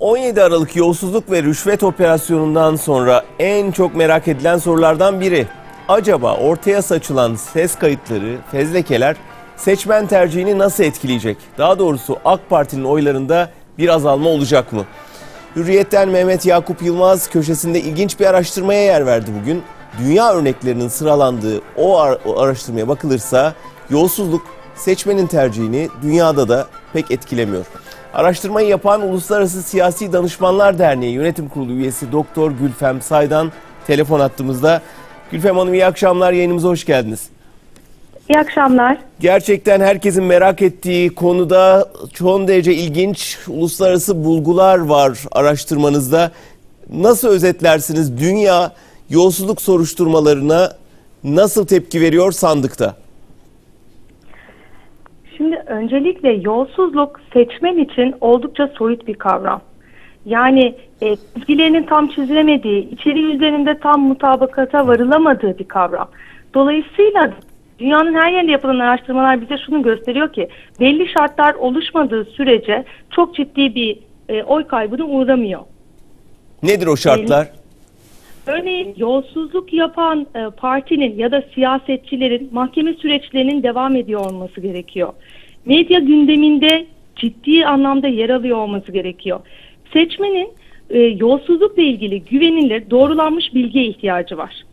17 Aralık yolsuzluk ve rüşvet operasyonundan sonra en çok merak edilen sorulardan biri. Acaba ortaya saçılan ses kayıtları, fezlekeler seçmen tercihini nasıl etkileyecek? Daha doğrusu AK Parti'nin oylarında bir azalma olacak mı? Hürriyet'ten Mehmet Yakup Yılmaz köşesinde ilginç bir araştırmaya yer verdi bugün. Dünya örneklerinin sıralandığı o, ar- araştırmaya bakılırsa yolsuzluk seçmenin tercihini dünyada da pek etkilemiyor. Araştırmayı yapan Uluslararası Siyasi Danışmanlar Derneği Yönetim Kurulu üyesi Doktor Gülfem Saydan telefon attığımızda. Gülfem Hanım iyi akşamlar yayınımıza hoş geldiniz. İyi akşamlar. Gerçekten herkesin merak ettiği konuda son derece ilginç uluslararası bulgular var araştırmanızda. Nasıl özetlersiniz dünya yolsuzluk soruşturmalarına nasıl tepki veriyor sandıkta? Şimdi öncelikle yolsuzluk seçmen için oldukça soyut bir kavram. Yani e, çizgilerinin tam çizilemediği, içeriği üzerinde tam mutabakata varılamadığı bir kavram. Dolayısıyla dünyanın her yerinde yapılan araştırmalar bize şunu gösteriyor ki belli şartlar oluşmadığı sürece çok ciddi bir e, oy kaybına uğramıyor. Nedir o şartlar? Örneğin yolsuzluk yapan e, partinin ya da siyasetçilerin mahkeme süreçlerinin devam ediyor olması gerekiyor. Medya gündeminde ciddi anlamda yer alıyor olması gerekiyor. Seçmenin e, yolsuzlukla ilgili güvenilir, doğrulanmış bilgiye ihtiyacı var.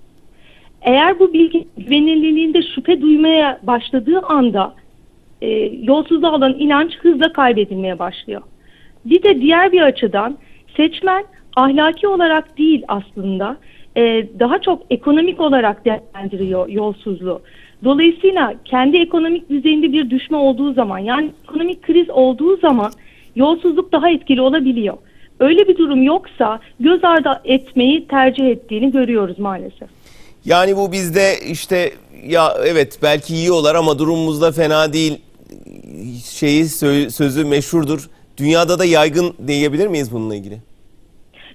Eğer bu bilgi güvenilirliğinde şüphe duymaya başladığı anda e, yolsuzluğa olan inanç hızla kaybedilmeye başlıyor. Bir de diğer bir açıdan seçmen ahlaki olarak değil aslında e, daha çok ekonomik olarak değerlendiriyor yolsuzluğu. Dolayısıyla kendi ekonomik düzeyinde bir düşme olduğu zaman yani ekonomik kriz olduğu zaman yolsuzluk daha etkili olabiliyor. Öyle bir durum yoksa göz ardı etmeyi tercih ettiğini görüyoruz maalesef. Yani bu bizde işte ya evet belki yiyorlar ama durumumuzda fena değil şeyi sö- sözü meşhurdur. Dünyada da yaygın diyebilir miyiz bununla ilgili?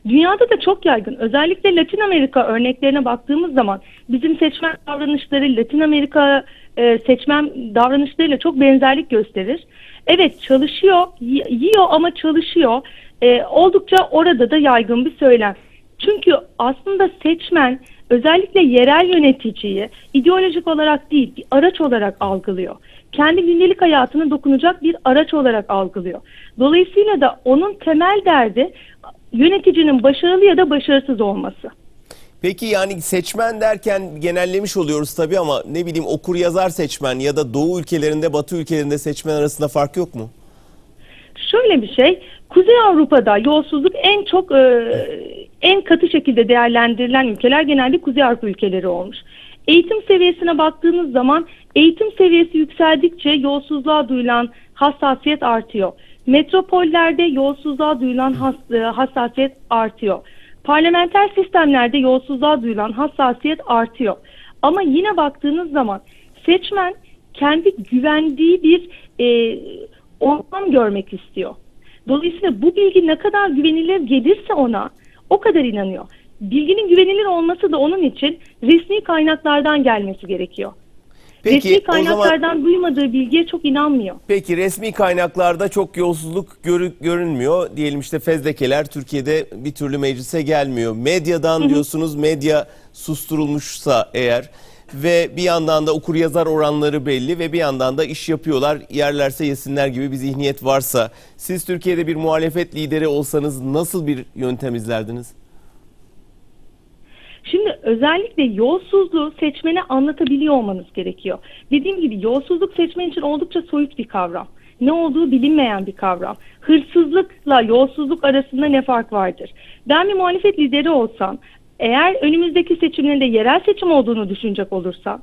Dünyada da çok yaygın. Özellikle Latin Amerika örneklerine baktığımız zaman bizim seçmen davranışları Latin Amerika e, seçmen davranışlarıyla çok benzerlik gösterir. Evet çalışıyor, yiyor ama çalışıyor. E, oldukça orada da yaygın bir söylem. Çünkü aslında seçmen özellikle yerel yöneticiyi ideolojik olarak değil bir araç olarak algılıyor. Kendi gündelik hayatına dokunacak bir araç olarak algılıyor. Dolayısıyla da onun temel derdi yöneticinin başarılı ya da başarısız olması. Peki yani seçmen derken genellemiş oluyoruz tabii ama ne bileyim okur yazar seçmen ya da doğu ülkelerinde batı ülkelerinde seçmen arasında fark yok mu? Şöyle bir şey, Kuzey Avrupa'da yolsuzluk en çok e, en katı şekilde değerlendirilen ülkeler genelde Kuzey Avrupa ülkeleri olmuş. Eğitim seviyesine baktığınız zaman eğitim seviyesi yükseldikçe yolsuzluğa duyulan hassasiyet artıyor. Metropollerde yolsuzluğa duyulan e, hassasiyet artıyor. Parlamenter sistemlerde yolsuzluğa duyulan hassasiyet artıyor. Ama yine baktığınız zaman seçmen kendi güvendiği bir e, ortam görmek istiyor. Dolayısıyla bu bilgi ne kadar güvenilir gelirse ona o kadar inanıyor. Bilginin güvenilir olması da onun için resmi kaynaklardan gelmesi gerekiyor. Peki resmi o zaman kaynaklardan duymadığı bilgiye çok inanmıyor. peki resmi kaynaklarda çok yolsuzluk görü- görünmüyor. Diyelim işte fezlekeler Türkiye'de bir türlü meclise gelmiyor. Medyadan diyorsunuz medya susturulmuşsa eğer ve bir yandan da okur yazar oranları belli ve bir yandan da iş yapıyorlar. Yerlerse yesinler gibi bir zihniyet varsa siz Türkiye'de bir muhalefet lideri olsanız nasıl bir yöntem izlerdiniz? Şimdi özellikle yolsuzluğu seçmene anlatabiliyor olmanız gerekiyor. Dediğim gibi yolsuzluk seçmen için oldukça soyut bir kavram. Ne olduğu bilinmeyen bir kavram. Hırsızlıkla yolsuzluk arasında ne fark vardır? Ben bir muhalefet lideri olsam, eğer önümüzdeki seçimlerinde yerel seçim olduğunu düşünecek olursam,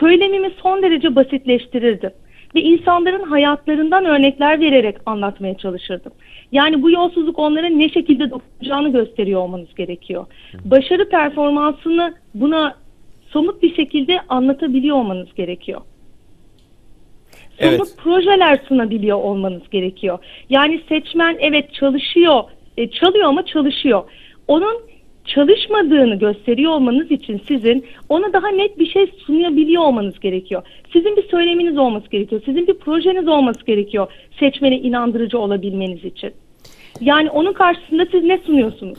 söylemimi son derece basitleştirirdim. Ve insanların hayatlarından örnekler vererek anlatmaya çalışırdım. Yani bu yolsuzluk onlara ne şekilde dokunacağını gösteriyor olmanız gerekiyor. Başarı performansını buna somut bir şekilde anlatabiliyor olmanız gerekiyor. Somut Evet. projeler sunabiliyor olmanız gerekiyor. Yani seçmen evet çalışıyor, e, çalıyor ama çalışıyor. Onun çalışmadığını gösteriyor olmanız için sizin ona daha net bir şey sunabiliyor olmanız gerekiyor. Sizin bir söyleminiz olması gerekiyor. Sizin bir projeniz olması gerekiyor seçmene inandırıcı olabilmeniz için. Yani onun karşısında siz ne sunuyorsunuz?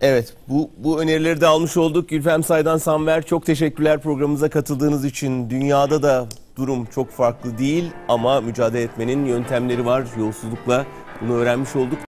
Evet, bu, bu önerileri de almış olduk. Gülfem Saydan Samver çok teşekkürler programımıza katıldığınız için. Dünyada da durum çok farklı değil ama mücadele etmenin yöntemleri var. Yolsuzlukla bunu öğrenmiş olduk.